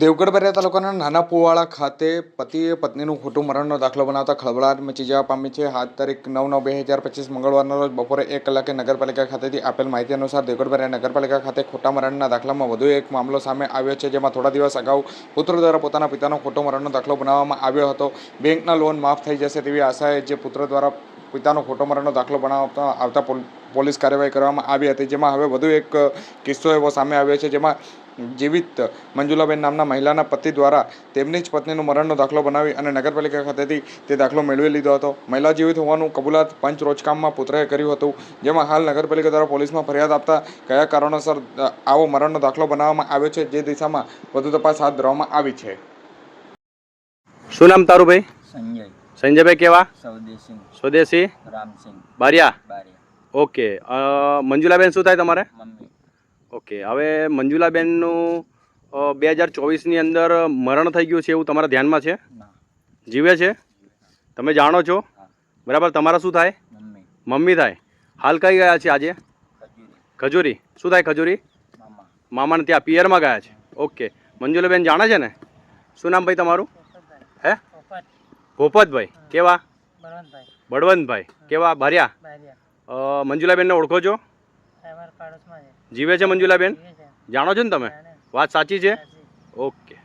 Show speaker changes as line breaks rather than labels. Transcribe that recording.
દેવગઢ બરિયા તાલુકાના નાના પુવાળા ખાતે પતિએ પત્નીનું ખોટું મરણનો દાખલો બનાવતા ખળભળાટ મચી જવા પામી છે. હાથ તારીખ નવ નવ બે હજાર પચીસ મંગળવારના રોજ બપોરે એક કલાકે નગરપાલિકા ખાતેથી આપેલ માહિતી અનુસાર દેવગઢ બરિયા નગરપાલિકા ખાતે ખોટા મરણના દાખલામાં વધુ એક મામલો સામે આવ્યો છે, જેમાં થોડા દિવસ અગાઉ પુત્ર દ્વારા પોતાના પિતાનો ખોટો મરણનો દાખલો બનાવવામાં આવ્યો હતો. બેંકના લોન માફ થઈ જશે તેવી આશાએ જે પુત્ર દ્વારા પિતાનો ખોટો મરણનો દાખલો બનાવતા આવતા પોલ- પોલીસ કાર્યવાહી કરવામાં આવી હતી જેમાં હવે વધુ એક કિસ્સો એવો સામે આવ્યો છે જેમાં જીવિત મંજુલાબેન નામના મહિલાના પતિ દ્વારા તેમની જ પત્નીનો મરણનો દાખલો બનાવી અને નગરપાલિકા ખાતેથી તે દાખલો મેળવી લીધો હતો. મહિલા જીવિત હોવાનું કબૂલાત પંચ રોજકામમાં પુત્રએ કર્યું હતું જેમાં હાલ નગરપાલિકા દ્વારા પોલીસમાં ફરિયાદ આપતા કયા કારણોસર આવો મરણનો દાખલો બનાવવામાં આવ્યો છે જે દિશામાં વધુ તપાસ હાથ ધરવામાં આવી છે.
શું નામ તારું ભાઈ?
સંજય.
સંજયભાઈ કેવા?
સ્વદેશી.
સ્વદેશી?
રામસિંહ.
બારિયા?
બારિયા.
ઓકે. મંજુલાબેન શું થાય તમારે?
મમ્મી.
ઓકે. હવે મંજુલાબેનનું બે હજાર ચોવીસની અંદર મરણ થઈ ગયું છે એવું તમારા ધ્યાનમાં છે? જીવે છે? તમે જાણો છો? બરાબર. તમારા શું થાય?
મમ્મી.
થાય. હાલ કઈ ગયા છે આજે?
ખજૂરી.
શું થાય ખજૂરી? મામાને ત્યાં પિયરમાં ગયા છે. ઓકે. મંજુલાબેન જાણે છે ને? શું નામ ભાઈ તમારું? ભોપતભાઈ કેવા?
બળવંતભાઈ.
કેવા? ભર્યા મંજુલાબેનને ઓળખો છો? જીવે છે મંજુલાબેન? જાણો છો ને તમે? વાત સાચી છે? ઓકે.